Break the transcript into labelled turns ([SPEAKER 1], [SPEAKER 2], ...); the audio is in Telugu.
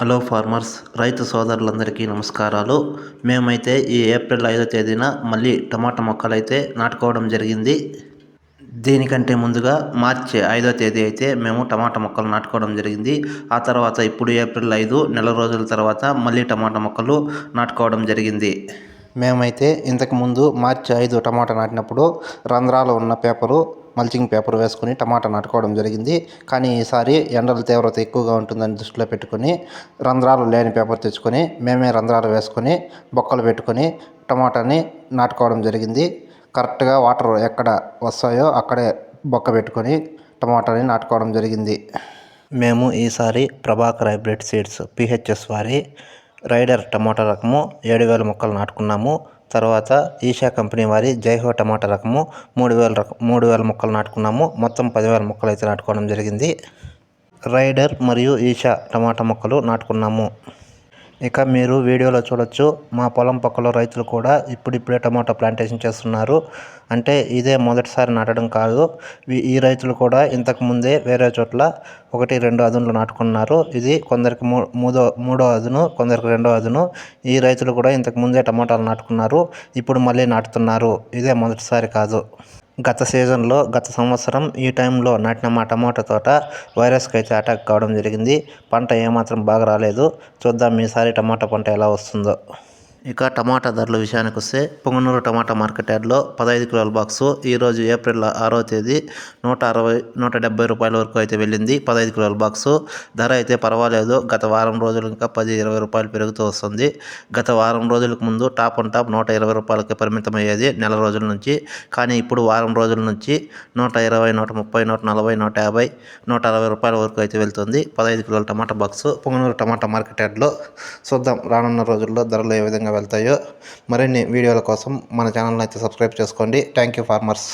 [SPEAKER 1] హలో ఫార్మర్స్ రైతు సోదరులందరికీ నమస్కారాలు. మేమైతే ఈ ఏప్రిల్ ఐదో తేదీన మళ్ళీ టమాటా మొక్కలు అయితే నాటుకోవడం జరిగింది. దీనికంటే ముందుగా మార్చి ఐదో తేదీ అయితే మేము టమాటా మొక్కలు నాటుకోవడం జరిగింది. ఆ తర్వాత ఇప్పుడు ఏప్రిల్ ఐదు నెల రోజుల తర్వాత మళ్ళీ టమాటా మొక్కలు నాటుకోవడం జరిగింది. మేమైతే ఇంతకుముందు మార్చి ఐదు టమాటా నాటినప్పుడు రంధ్రాలు ఉన్న పేపరు మల్చింగ్ పేపర్ వేసుకుని టమాటా నాటుకోవడం జరిగింది. కానీ ఈసారి ఎండల తీవ్రత ఎక్కువగా ఉంటుందని దృష్టిలో పెట్టుకొని రంధ్రాలు లేని పేపర్ తెచ్చుకొని మేమే రంధ్రాలు వేసుకొని బొక్కలు పెట్టుకొని టమాటాని నాటుకోవడం జరిగింది. కరెక్ట్గా వాటర్ ఎక్కడ వస్తాయో అక్కడే బొక్క పెట్టుకొని టమాటాని నాటుకోవడం జరిగింది. మేము ఈసారి ప్రభాకర్ హైబ్రిడ్ సీడ్స్ పిహెచ్ఎస్ వారి రైడర్ టమాటా రకము ఏడు వేల మొక్కలు నాటుకున్నాము. తర్వాత ఈషా కంపెనీ వారి జైహో టమాటా రకము మూడు వేల రక మూడు వేల మొక్కలు నాటుకున్నాము. మొత్తం పదివేల మొక్కలు అయితే నాటుకోవడం జరిగింది. రైడర్ మరియు ఈషా టమాటా మొక్కలు నాటుకున్నాము. ఇక మీరు వీడియోలో చూడొచ్చు మా పొలం పక్కలో రైతులు కూడా ఇప్పుడిప్పుడే టమాటా ప్లాంటేషన్ చేస్తున్నారు. అంటే ఇదే మొదటిసారి నాటడం కాదు ఈ- రైతులు కూడా ఇంతకు ముందే వేరే చోట్ల ఒకటి రెండు అదునులు నాటుకున్నారు. ఇది కొందరికి మూ మూడో మూడో అదును కొందరికి రెండో అదును. ఈ రైతులు కూడా ఇంతకు ముందే టమాటాలు నాటుకున్నారు ఇప్పుడు మళ్ళీ నాటుతున్నారు. ఇదే మొదటిసారి కాదు. గత సీజన్లో గత సంవత్సరం ఈ టైంలో నాటిన మా టమాటా తోట వైరస్కి అయితే అటాక్ కావడం జరిగింది. పంట ఏమాత్రం బాగా రాలేదు. చూద్దాం ఈసారి టమాటా పంట ఎలా వస్తుందో. ఇక టమాటా ధరల విషయానికి వస్తే పొంగనూరు టమాటా మార్కెట్ యార్డ్లో పదహైదు కిలోల బాక్సు ఈరోజు ఏప్రిల్ ఆరో తేదీ నూట అరవై నూట డెబ్బై రూపాయల వరకు అయితే వెళ్ళింది. పదహైదు కిలోల బాక్సు. ధర అయితే పర్వాలేదు. గత వారం రోజులు ఇంకా పది ఇరవై రూపాయలు పెరుగుతూ వస్తుంది. గత వారం రోజులకు ముందు టాప్ అండ్ టాప్ నూట ఇరవై రూపాయలకి పరిమితం అయ్యేది నెల రోజుల నుంచి. కానీ ఇప్పుడు వారం రోజుల నుంచి నూట ఇరవై నూట ముప్పై నూట నలభై నూట యాభై నూట అరవై రూపాయల వరకు అయితే వెళ్తుంది. పదహైదు కిలోల టమాటా బాక్సు. పొంగనూరు టమాటా మార్కెట్ యార్డ్లో చూద్దాం. రానున్న రోజుల్లో ధరలు ఏ విధంగా వెళ్తాయో మరిన్ని వీడియోల కోసం మన ఛానల్ని అయితే సబ్స్క్రైబ్ చేసుకోండి. Thank you farmers